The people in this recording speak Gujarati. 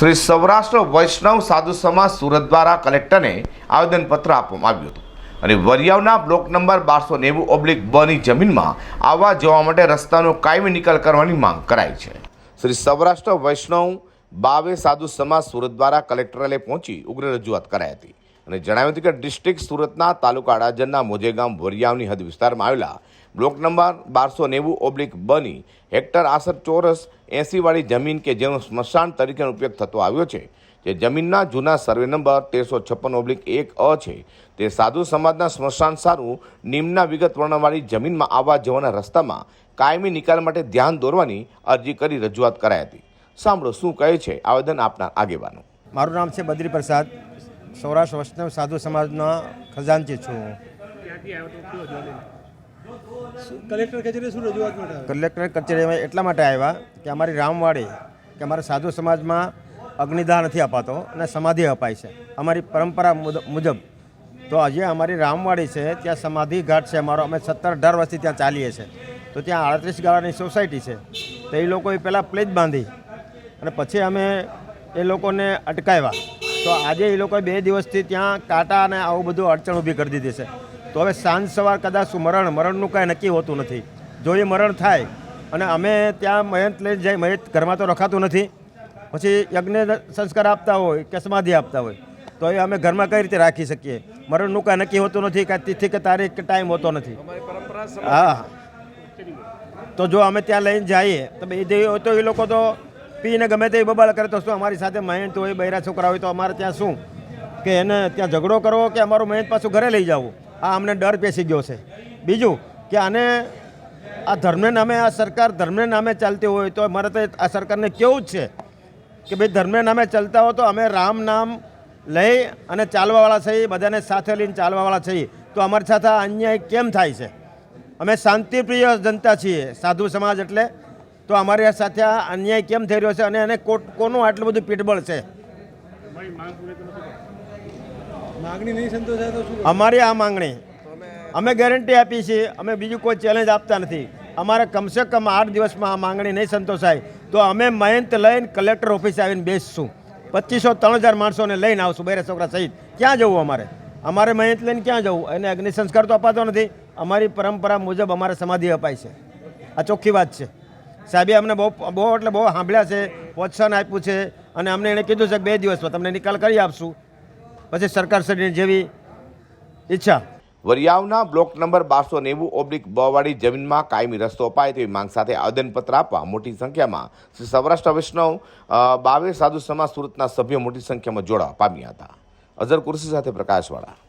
શ્રી સૌરાષ્ટ્ર વૈષ્ણવ સાધુ સમાજ સુરત દ્વારા કલેક્ટરને આવેદનપત્ર આપવામાં આવ્યું હતું. અને વરિયાવના બ્લોક નંબર બારસો નેવું ઓબ્લિક બની જમીનમાં આવવા જવા માટે રસ્તાનો કાયમી નિકાલ કરવાની માંગ કરાઈ છે. શ્રી સૌરાષ્ટ્ર વૈષ્ણવ બાવે સાધુ સમાજ સુરત દ્વારા કલેક્ટરને પહોંચી ઉગ્ર રજૂઆત કરાઈ હતી. અને જણાવ્યું હતું કે ડિસ્ટ્રિક્ટ સુરતના તાલુકા અડાજણના મોજેગામ ભોરિયાવની હદ વિસ્તારમાં આવેલા બ્લોક નંબર બારસો નેવું ઓબ્લિક બની હેક્ટર આસર ચોરસ એંસીવાળી જમીન કે જેનો સ્મશાન તરીકેનો ઉપયોગ થતો આવ્યો છે. જે જમીનના જૂના સર્વે નંબર તેરસો છપ્પન ઓબ્લિક એક અ છે. તે સાધુ સમાજના સ્મશાન સારું નિમ્નના વિગત વર્ણનવાળી જમીનમાં આવવા જવાના રસ્તામાં કાયમી નિકાલ માટે ધ્યાન દોરવાની અરજી કરી રજૂઆત કરાઈ હતી. સાંભળો શું કહે છે? આવેદન આપનાર આગેવાનો. મારું નામ છે બદ્રી પ્રસાદ. સૌરાષ્ટ્ર વૈષ્ણવ સાધુ સમાજના ખજાનચી છું કલેક્ટર કચેરી શું રજૂઆત માટે કલેક્ટર કચેરીમાં એટલા માટે આવ્યા કે અમારી રામવાડી કે અમારા સાધુ સમાજમાં અગ્નિદાહ નથી અપાતો અને સમાધિ અપાય છે. અમારી પરંપરા મુજબ તો આજે અમારી રામવાડી છે ત્યાં સમાધિ ઘાટ છે અમારો. અમે સત્તર અઢાર વર્ષથી ત્યાં ચાલીએ છીએ. તો ત્યાં આડત્રીસ ગાળાની સોસાયટી છે. તો એ લોકોએ પહેલાં પ્લેજ બાંધી અને પછી અમે એ લોકોને અટકાવ્યા. તો આજે એ લોકોએ બે દિવસથી ત્યાં કાંટા અને આવું બધું અડચણ ઊભી કરી દીધી છે. તો હવે સાંજ સવાર કદાચ મરણ મરણનું કાંઈ નક્કી હોતું નથી. જો એ મરણ થાય અને અમે ત્યાં મયંત લઈને જાય મયંત ઘરમાં તો રખાતું નથી પછી યજ્ઞ સંસ્કાર આપતા હોય કે સમાધિ આપતા હોય તો એ અમે ઘરમાં કઈ રીતે રાખી શકીએ? મરણનું કાંઈ નક્કી હોતું નથી કાંઈ તિથિ કે તારીખ કે ટાઈમ હોતો નથી. હા. તો જો અમે ત્યાં લઈને જઈએ તો બે હોય તો એ લોકો તો પીને ગમે તે બબાલ કરે તો શું અમારી સાથે મહેનત હોય, બૈરા છોકરા હોય તો અમારે ત્યાં શું? કે એને ત્યાં ઝઘડો કરવો કે અમારું મહેનત પાછું ઘરે લઈ જવું? આ અમને ડર પેસી ગયો છે. બીજું કે આને આ ધર્મને નામે આ સરકાર ધર્મને નામે ચાલતી હોય તો અમારે તો આ સરકારને કેવું જ છે કે ભાઈ ધર્મને નામે ચાલતા હો તો અમે રામ નામ લઈ અને ચાલવાવાળા છીએ, બધાને સાથે લઈને ચાલવાવાળા છીએ. તો અમારી સાથે અન્યાય કેમ થાય છે? અમે શાંતિપ્રિય જનતા છીએ, સાધુ સમાજ એટલે તો અમારી સાથે આ અન્યાય કેમ થઈ રહ્યો છે અને એને કોનું આટલું બધું પીઠબળ છે? માગણી નહીં સંતોષાય અમારી આ માંગણી. અમે ગેરંટી આપી છીએ અમે બીજું કોઈ ચેલેન્જ આપતા નથી. અમારે કમસે કમ આઠ દિવસમાં આ માંગણી નહીં સંતોષાય. તો અમે મયંત લઈને કલેક્ટર ઓફિસે આવીને બેસશું. પચીસો ત્રણ હજાર માણસોને લઈને આવશું બેરે છોકરા સહિત. ક્યાં જવું અમારે? અમારે મયંત લઈને ક્યાં જવું? એને અગ્નિ સંસ્કાર તો અપાતો નથી. અમારી પરંપરા મુજબ અમારે સમાધિ અપાય છે. આ ચોખ્ખી વાત છે. સાહેબે અમને બહુ બહુ એટલે બહુ સાંભળ્યા છે, પ્રોત્સાહન આપ્યું છે અને અમને એણે કીધું છે કે બે દિવસમાં તમને નિકાલ કરી આપશું. પછી સરકાર શ્રીની જેવી ઈચ્છા. વરિયાવના બ્લોક નંબર બારસો નેવું ઓબ્લિક બ જમીનમાં કાયમી રસ્તો અપાય તેવી માંગ સાથે આવેદનપત્ર આપવા મોટી સંખ્યામાં શ્રી સૌરાષ્ટ્ર વૈષ્ણવ બાવે સાધુ સમાજ સુરતના સભ્યો મોટી સંખ્યામાં જોડાવા પામ્યા હતા. અઝર કુર્સી સાથે પ્રકાશવાળા.